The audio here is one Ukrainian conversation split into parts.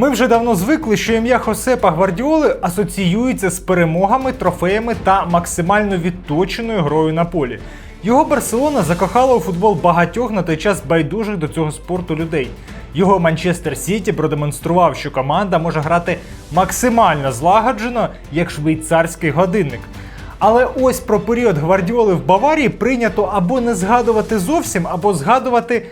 Ми вже давно звикли, що ім'я Хосепа Гвардіоли асоціюється з перемогами, трофеями та максимально відточеною грою на полі. Його Барселона закохала у футбол багатьох на той час байдужих до цього спорту людей. Його Манчестер Сіті продемонстрував, що команда може грати максимально злагоджено, як швейцарський годинник. Але ось про період Гвардіоли в Баварії прийнято або не згадувати зовсім, або згадувати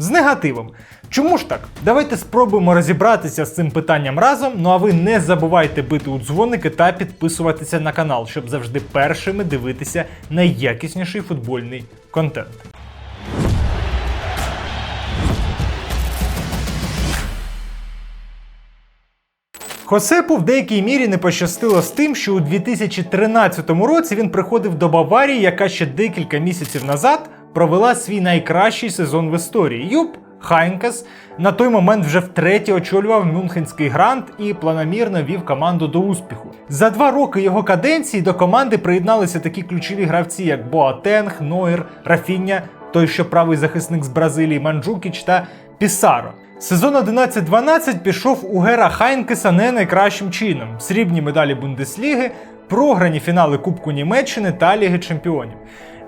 з негативом. Чому ж так? Давайте спробуємо розібратися з цим питанням разом. Ну а ви не забувайте бити у дзвоники та підписуватися на канал, щоб завжди першими дивитися найякісніший футбольний контент. Хосепу в деякій мірі не пощастило з тим, що у 2013 році він приходив до Баварії, яка ще декілька місяців назад провела свій найкращий сезон в історії. Юп Хайнкес на той момент вже втретє очолював Мюнхенський грант і планомірно вів команду до успіху. За два роки його каденції до команди приєдналися такі ключові гравці, як Боатенг, Нойер, Рафіння, той, що правий захисник з Бразилії, Манджукіч та Пісаро. Сезон 11-12 пішов у Гера Хайнкеса не найкращим чином: срібні медалі Бундесліги, програні фінали Кубку Німеччини та Ліги Чемпіонів.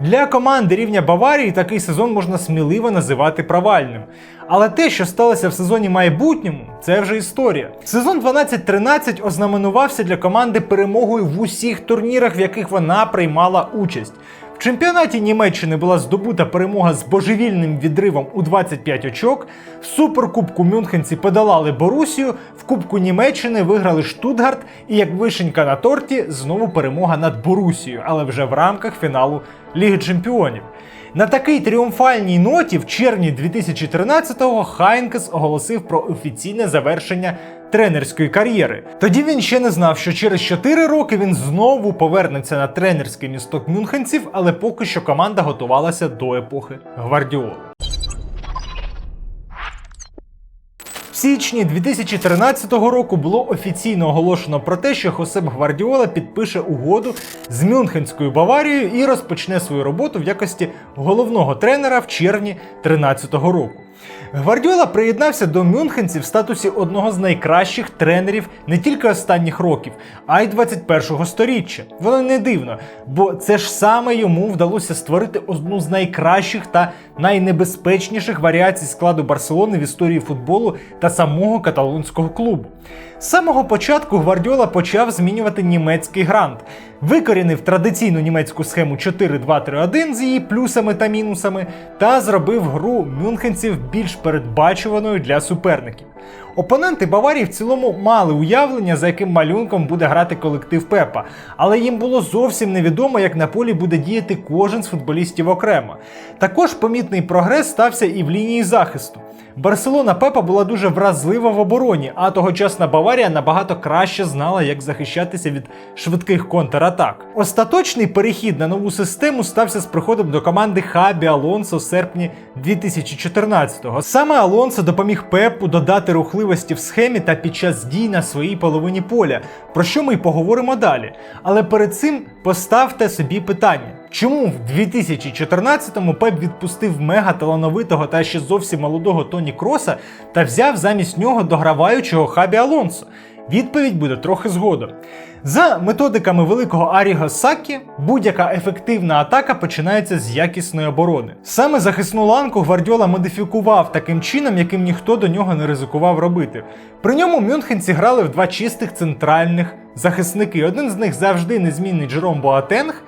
Для команди рівня Баварії такий сезон можна сміливо називати провальним. Але те, що сталося в сезоні майбутньому, це вже історія. Сезон 12-13 ознаменувався для команди перемогою в усіх турнірах, в яких вона приймала участь. Чемпіонаті Німеччини була здобута перемога з божевільним відривом у 25 очок. В суперкубку Мюнхенці подолали Борусію, в Кубку Німеччини виграли Штутгарт, і як вишенька на торті знову перемога над Борусією, але вже в рамках фіналу Ліги Чемпіонів. На такій тріумфальній ноті в червні 2013-го Хайнкес оголосив про офіційне завершення тренерської кар'єри. Тоді він ще не знав, що через 4 роки він знову повернеться на тренерський місток мюнхенців, але поки що команда готувалася до епохи Гвардіоли. В січні 2013 року було офіційно оголошено про те, що Хосеп Гвардіола підпише угоду з Мюнхенською Баварією і розпочне свою роботу в якості головного тренера в червні 2013 року. Гвардіола приєднався до мюнхенців в статусі одного з найкращих тренерів не тільки останніх років, а й 21-го сторіччя. Воно не дивно, бо це ж саме йому вдалося створити одну з найкращих та найнебезпечніших варіацій складу Барселони в історії футболу та самого каталонського клубу. З самого початку Гвардіола почав змінювати німецький грант, викорінив традиційну німецьку схему 4-2-3-1 з її плюсами та мінусами, та зробив гру мюнхенців більш передбачуваною для суперників. Опоненти Баварії в цілому мали уявлення, за яким малюнком буде грати колектив Пепа, але їм було зовсім невідомо, як на полі буде діяти кожен з футболістів окремо. Також помітний прогрес стався і в лінії захисту. Барселона Пепа була дуже вразлива в обороні, а тогочасна Баварія набагато краще знала, як захищатися від швидких контратак. Остаточний перехід на нову систему стався з приходом до команди Хабі Алонсо в серпні 2014-го. Саме Алонсо допоміг Пепу додати рухливості в схемі та під час дій на своїй половині поля, про що ми й поговоримо далі. Але перед цим поставте собі питання. Чому в 2014-му Пеп відпустив мега талановитого та ще зовсім молодого Тоні Кроса та взяв замість нього дограваючого Хабі Алонсо? Відповідь буде трохи згодом. За методиками великого Аріго Сакі, будь-яка ефективна атака починається з якісної оборони. Саме захисну ланку Гвардіола модифікував таким чином, яким ніхто до нього не ризикував робити. При ньому мюнхенці грали в два чистих центральних захисники. Один з них завжди незмінний Джером Боатенг,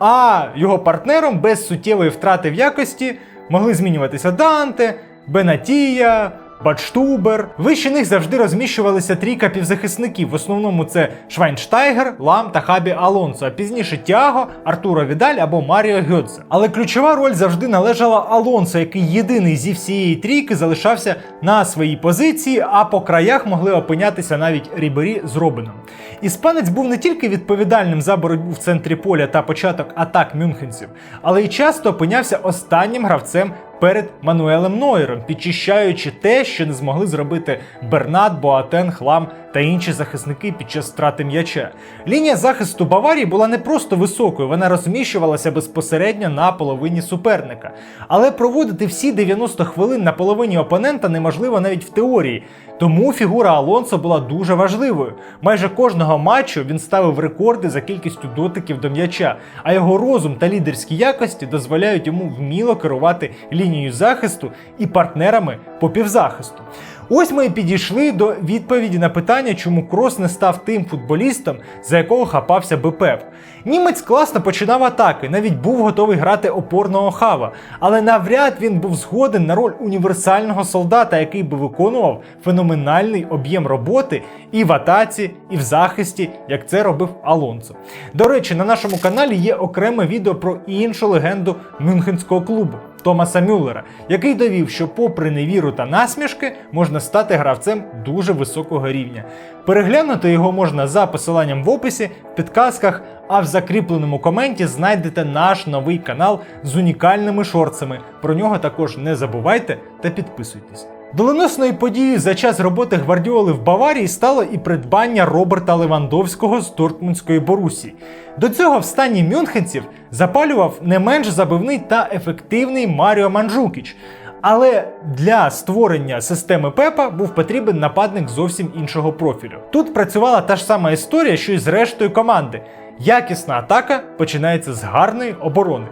а його партнером без суттєвої втрати в якості могли змінюватися Данте, Бенатія. Бачтубер. Вище них завжди розміщувалися трійка півзахисників. В основному це Швайнштайгер, Лам та Хабі Алонсо, а пізніше Тіаго, Артуро Відаль або Маріо Гьодзе. Але ключова роль завжди належала Алонсо, який єдиний зі всієї трійки залишався на своїй позиції, а по краях могли опинятися навіть Рібері з Робином. Іспанець був не тільки відповідальним за боротьбу в центрі поля та початок атак мюнхенців, але й часто опинявся останнім гравцем перед Мануелем Нойером, підчищаючи те, що не змогли зробити Бернат, Боатен, Хлам та інші захисники під час страти м'яча. Лінія захисту Баварії була не просто високою, вона розміщувалася безпосередньо на половині суперника. Але проводити всі 90 хвилин на половині опонента неможливо навіть в теорії. Тому фігура Алонсо була дуже важливою. Майже кожного матчу він ставив рекорди за кількістю дотиків до м'яча, а його розум та лідерські якості дозволяють йому вміло керувати лінією захисту і партнерами по півзахисту. Ось ми і підійшли до відповіді на питання, чому Крос не став тим футболістом, за якого хапався БПФ. Німець класно починав атаки, навіть був готовий грати опорного хава, але навряд він був згоден на роль універсального солдата, який би виконував феноменальний об'єм роботи і в атаці, і в захисті, як це робив Алонсо. До речі, на нашому каналі є окреме відео про іншу легенду Мюнхенського клубу. Томаса Мюллера, який довів, що, попри невіру та насмішки, можна стати гравцем дуже високого рівня. Переглянути його можна за посиланням в описі, в підказках, а в закріпленому коменті знайдете наш новий канал з унікальними шорцами. Про нього також не забувайте та підписуйтесь. Доленосною подією за час роботи Гвардіоли в Баварії стало і придбання Роберта Левандовського з Дортмундської Борусі. До цього в стані мюнхенців запалював не менш забивний та ефективний Маріо Манджукіч. Але для створення системи Пепа був потрібен нападник зовсім іншого профілю. Тут працювала та ж сама історія, що й з рештою команди. Якісна атака починається з гарної оборони.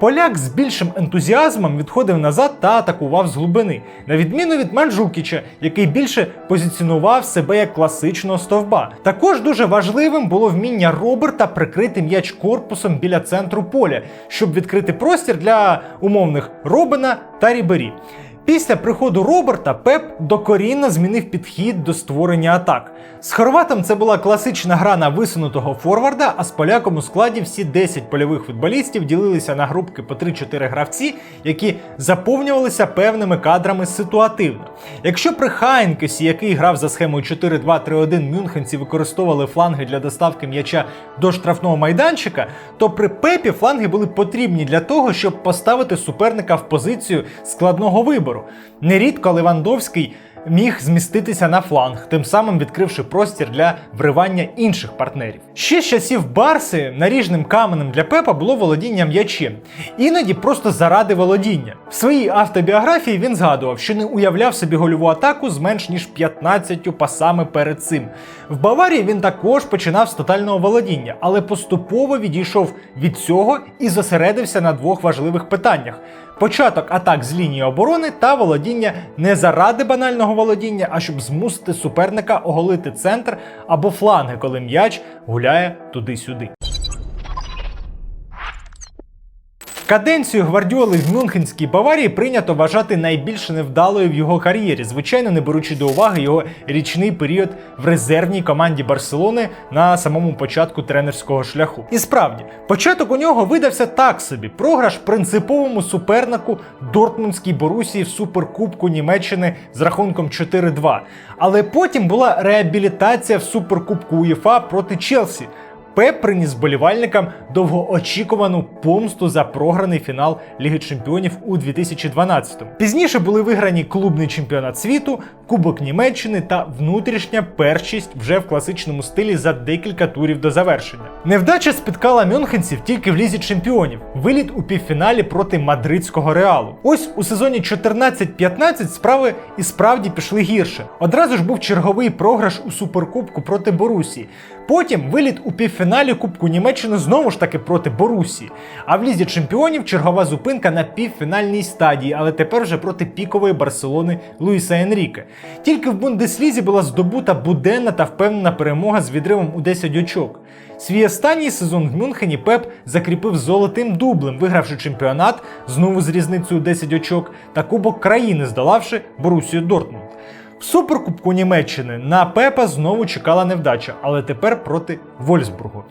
Поляк з більшим ентузіазмом відходив назад та атакував з глибини, на відміну від Манджукіча, який більше позиціонував себе як класичного стовба. Також дуже важливим було вміння Роберта прикрити м'яч корпусом біля центру поля, щоб відкрити простір для умовних Робина та Рібері. Після приходу Роберта Пеп докорінно змінив підхід до створення атак. З хорватом це була класична гра на висунутого форварда, а з поляком у складі всі 10 польових футболістів ділилися на групки по 3-4 гравці, які заповнювалися певними кадрами ситуативно. Якщо при Хайнкесі, який грав за схемою 4-2-3-1, мюнхенці використовували фланги для доставки м'яча до штрафного майданчика, то при Пепі фланги були потрібні для того, щоб поставити суперника в позицію складного вибору. Нерідко Левандовський міг зміститися на фланг, тим самим відкривши простір для вривання інших партнерів. Ще з часів Барси наріжним каменем для Пепа було володіння м'ячем, іноді просто заради володіння. В своїй автобіографії він згадував, що не уявляв собі гольову атаку з менш ніж 15 пасами перед цим. В Баварії він також починав з тотального володіння, але поступово відійшов від цього і зосередився на двох важливих питаннях. Початок атак з лінії оборони та володіння не заради банального володіння, а щоб змусити суперника оголити центр або фланги, коли м'яч гуляє туди-сюди. Каденцію Гвардіоли в Мюнхенській Баварії прийнято вважати найбільш невдалою в його кар'єрі, звичайно, не беручи до уваги його річний період в резервній команді Барселони на самому початку тренерського шляху. І справді, початок у нього видався так собі: програш принциповому супернику Дортмундській Борусії в суперкубку Німеччини з рахунком 4-2. Але потім була реабілітація в суперкубку УЄФА проти Челсі. Пеп приніс болівальникам довгоочікувану помсту за програний фінал Ліги Чемпіонів у 2012-му. Пізніше були виграні клубний чемпіонат світу, Кубок Німеччини та внутрішня першість вже в класичному стилі за декілька турів до завершення. Невдача спіткала мюнхенців тільки в лізі чемпіонів. Виліт у півфіналі проти мадридського реалу. Ось у сезоні 14-15 справи і справді пішли гірше. Одразу ж був черговий програш у суперкубку проти Борусії. Потім виліт у півфіналі Кубку Німеччини знову ж таки проти Борусії. А в лізі чемпіонів чергова зупинка на півфінальній стадії, але тепер вже проти пікової Барселони Луїса Енріке. Тільки в Бундеслізі була здобута буденна та впевнена перемога з відривом у 10 очок. Свій останній сезон в Мюнхені Пеп закріпив золотим дублем, вигравши чемпіонат знову з різницею 10 очок та Кубок країни, здолавши Борусію Дортмунд. В суперкубку Німеччини на Пепа знову чекала невдача, але тепер проти Вольсбургу.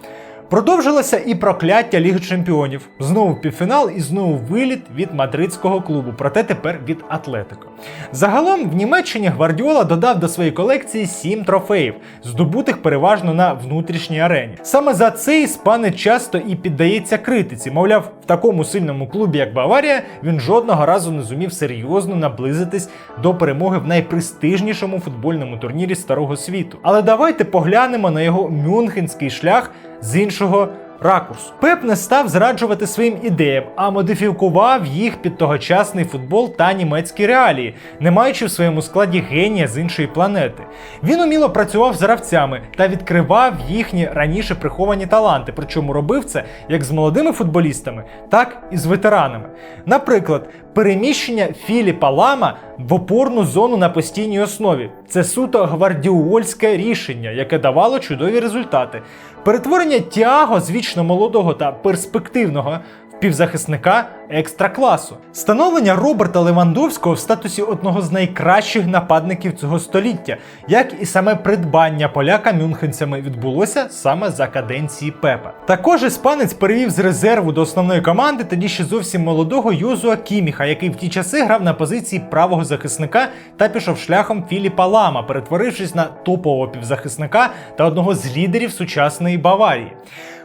Продовжилося і прокляття Ліги Чемпіонів. Знову півфінал і знову виліт від мадридського клубу, проте тепер від Атлетико. Загалом в Німеччині Гвардіола додав до своєї колекції сім трофеїв, здобутих переважно на внутрішній арені. Саме за це іспанець часто і піддається критиці. Мовляв, в такому сильному клубі, як Баварія, він жодного разу не зумів серйозно наблизитись до перемоги в найпрестижнішому футбольному турнірі старого світу. Але давайте поглянемо на його мюнхенський шлях з іншого ракурсу. Пеп не став зраджувати своїм ідеям, а модифікував їх під тогочасний футбол та німецькі реалії, не маючи в своєму складі генія з іншої планети. Він уміло працював з гравцями та відкривав їхні раніше приховані таланти, причому робив це як з молодими футболістами, так і з ветеранами. Наприклад, переміщення Філіпа Лама в опорну зону на постійній основі. Це суто гвардіольське рішення, яке давало чудові результати. Перетворення Тіаго з вічно молодого та перспективного півзахисника екстракласу. Становлення Роберта Левандовського в статусі одного з найкращих нападників цього століття, як і саме придбання поляка мюнхенцями відбулося саме за каденції Пепа. Також іспанець перевів з резерву до основної команди тоді ще зовсім молодого Йозуа Кіміха, який в ті часи грав на позиції правого захисника та пішов шляхом Філіпа Лама, перетворившись на топового півзахисника та одного з лідерів сучасної Баварії.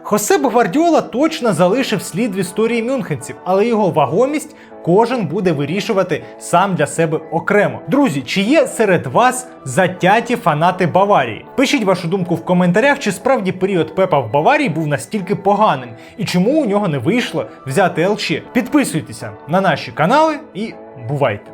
Хосеп Гвардіола точно залишив слід в історії мюнхенців, але його вагомість кожен буде вирішувати сам для себе окремо. Друзі, чи є серед вас затяті фанати Баварії? Пишіть вашу думку в коментарях, чи справді період Пепа в Баварії був настільки поганим, і чому у нього не вийшло взяти ЛЧ. Підписуйтеся на наші канали і бувайте!